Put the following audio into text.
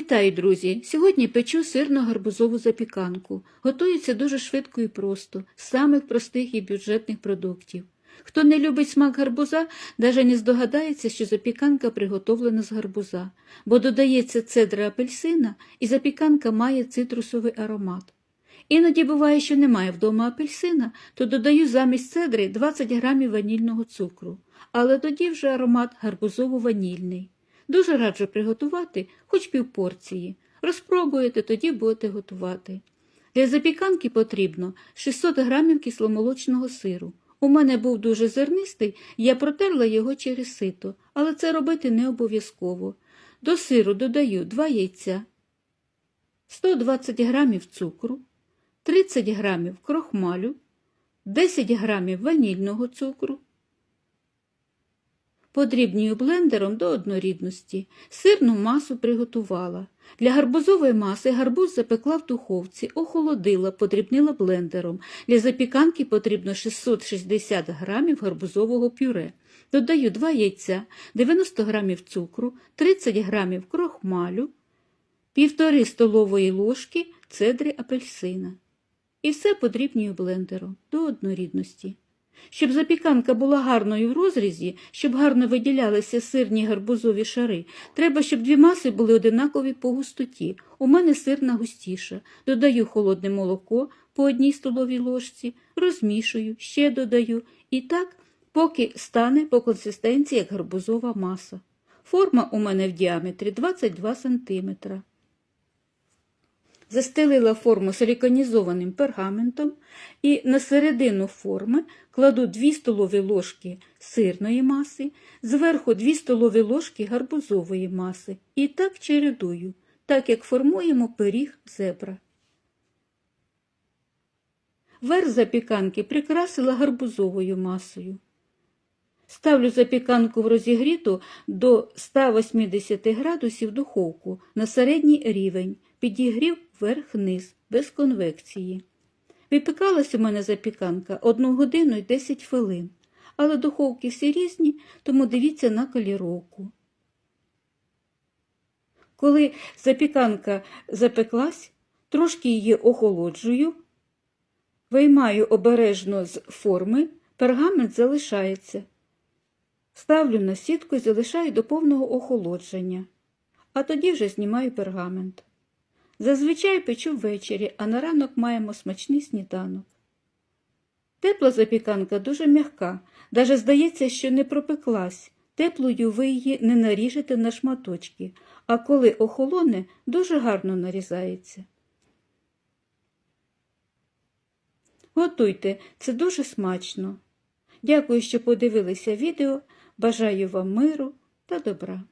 Вітаю, друзі! Сьогодні печу сирно-гарбузову запіканку. Готується дуже швидко і просто, з самих простих і бюджетних продуктів. Хто не любить смак гарбуза, навіть не здогадається, що запіканка приготовлена з гарбуза, бо додається цедра апельсина, і запіканка має цитрусовий аромат. Іноді буває, що немає вдома апельсина, то додаю замість цедри 20 грамів ванільного цукру, але тоді вже аромат гарбузово-ванільний. Дуже раджу приготувати хоч півпорції. Розпробуєте, тоді будете готувати. Для запіканки потрібно 600 грамів кисломолочного сиру. У мене був дуже зернистий, я протерла його через сито, але це робити не обов'язково. До сиру додаю 2 яйця, 120 грамів цукру, 30 грамів крохмалю, 10 грамів ванільного цукру, Подрібнюю блендером до однорідності. Сирну масу приготувала. Для гарбузової маси гарбуз запекла в духовці, охолодила, подрібнила блендером. Для запіканки потрібно 660 грамів гарбузового пюре. Додаю 2 яйця, 90 грамів цукру, 30 грамів крохмалю, 1,5 столової ложки цедри апельсина. І все подрібнюю блендером до однорідності. Щоб запіканка була гарною в розрізі, щоб гарно виділялися сирні гарбузові шари, треба, щоб дві маси були одинакові по густоті. У мене сирна густіша. Додаю холодне молоко по одній столовій ложці, розмішую, ще додаю. І так, поки стане по консистенції як гарбузова маса. Форма у мене в діаметрі 22 см. Застелила форму силіконізованим пергаментом і на середину форми кладу 2 столові ложки сирної маси, зверху 2 столові ложки гарбузової маси і так чередую, так як формуємо пиріг зебра. Верх запіканки прикрасила гарбузовою масою. Ставлю запіканку в розігріту до 180 градусів духовку на середній рівень, підігрів вверх-вниз, без конвекції. Випікалась у мене запіканка 1 годину і 10 хвилин, але духовки всі різні, тому дивіться на каліровку. Коли запіканка запеклась, трошки її охолоджую, виймаю обережно з форми, пергамент залишається. Ставлю на сітку і залишаю до повного охолодження, а тоді вже знімаю пергамент. Зазвичай печу ввечері, а на ранок маємо смачний сніданок. Тепла запіканка дуже м'яка, даже здається, що не пропеклась. Теплою ви її не наріжете на шматочки, а коли охолоне, дуже гарно нарізається. Готуйте, це дуже смачно. Дякую, що подивилися відео. Бажаю вам миру та добра.